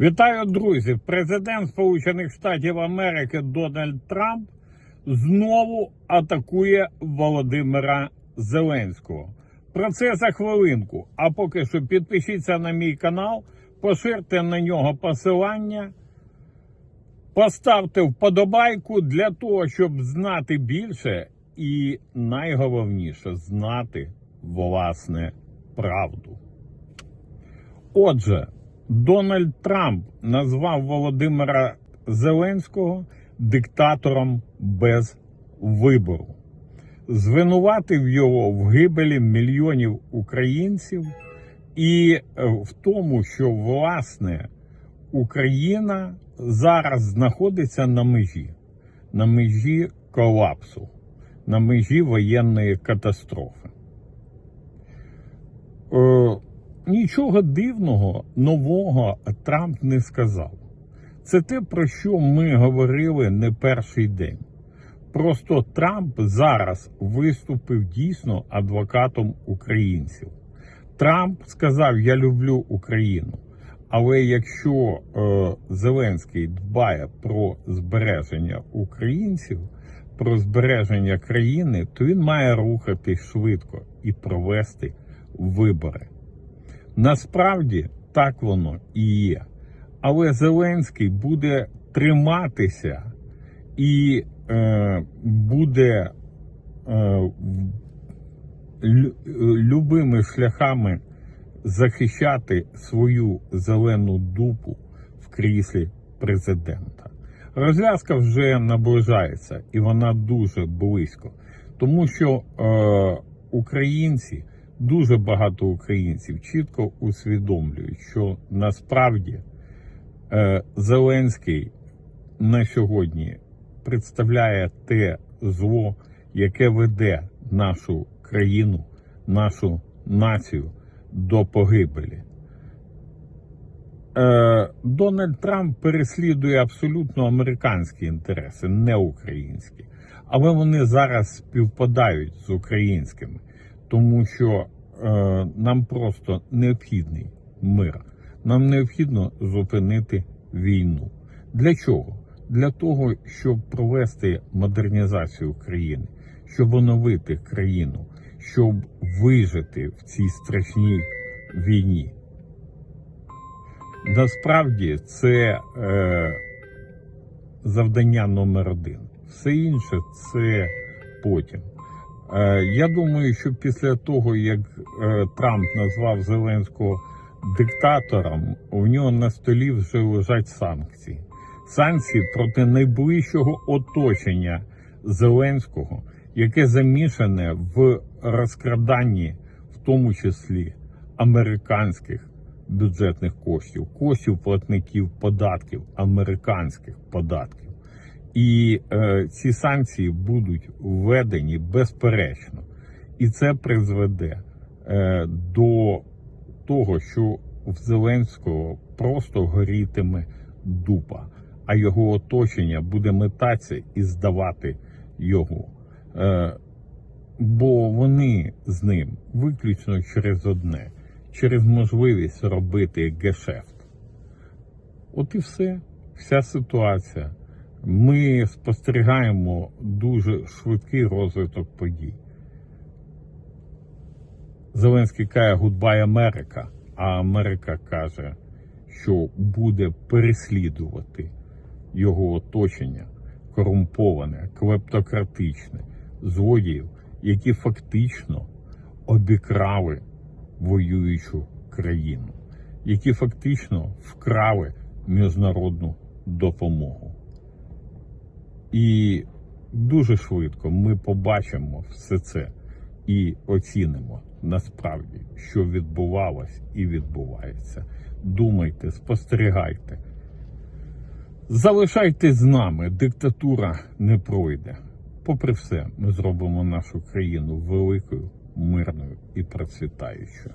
Вітаю, друзі! Президент Сполучених Штатів Америки Дональд Трамп знову атакує Володимира Зеленського. Про це за хвилинку. А поки що підпишіться на мій канал, поширте на нього посилання, поставте вподобайку для того, щоб знати більше і найголовніше знати власне правду. Отже, Дональд Трамп назвав Володимира Зеленського диктатором без вибору, звинуватив його в гибелі мільйонів українців і е, в тому, що власне Україна зараз знаходиться на межі, на межі колапсу, на межі воєнної катастрофи. Нічого дивного, нового Трамп не сказав. Це те, про що ми говорили не перший день. Просто Трамп зараз виступив дійсно адвокатом українців. Трамп сказав: Я люблю Україну. Але якщо е, Зеленський дбає про збереження українців, про збереження країни, то він має рухати швидко і провести вибори. Насправді так воно і є. Але Зеленський буде триматися і е, буде е, любими шляхами захищати свою зелену дупу в кріслі президента. Розв'язка вже наближається і вона дуже близько, тому що е, українці, дуже багато українців чітко усвідомлюють, що насправді е, Зеленський на сьогодні представляє те зло, яке веде нашу країну, нашу націю до погибелі. Е, Дональд Трамп переслідує абсолютно американські інтереси, не українські. Але вони зараз співпадають з українськими, тому що е, нам просто необхідний мир. Нам необхідно зупинити війну. Для чого? Для того, щоб провести модернізацію країни, щоб оновити країну, щоб вижити в цій страшній війні. Насправді це е, завдання номер один. Все інше це потім. Е, я думаю, що після того, як е, Трамп назвав Зеленського диктатором, у нього на столі вже лежать санкції. Санкції проти найближчого оточення Зеленського, яке замішане в розкраданні, в тому числі американських бюджетних коштів, коштів платників податків, американських податків. І е, ці санкції будуть введені безперечно. І це призведе е, до того, що в Зеленського просто горітиме дупа, а його оточення буде метатися і здавати його. Е, бо вони з ним виключно через одне, через можливість робити гешефт. От і все, вся ситуація. Ми спостерігаємо дуже швидкий розвиток подій. Зеленський каже Гудбай Америка, а Америка каже, що буде переслідувати його оточення корумповане, клептократичне, злодіїв, які фактично обікрали воюючу країну, які фактично вкрали міжнародну допомогу. І дуже швидко ми побачимо все це і оцінимо насправді, що відбувалось і відбувається. Думайте, спостерігайте. Залишайтесь з нами, диктатура не пройде. Попри все, ми зробимо нашу країну великою, мирною і процвітаючою.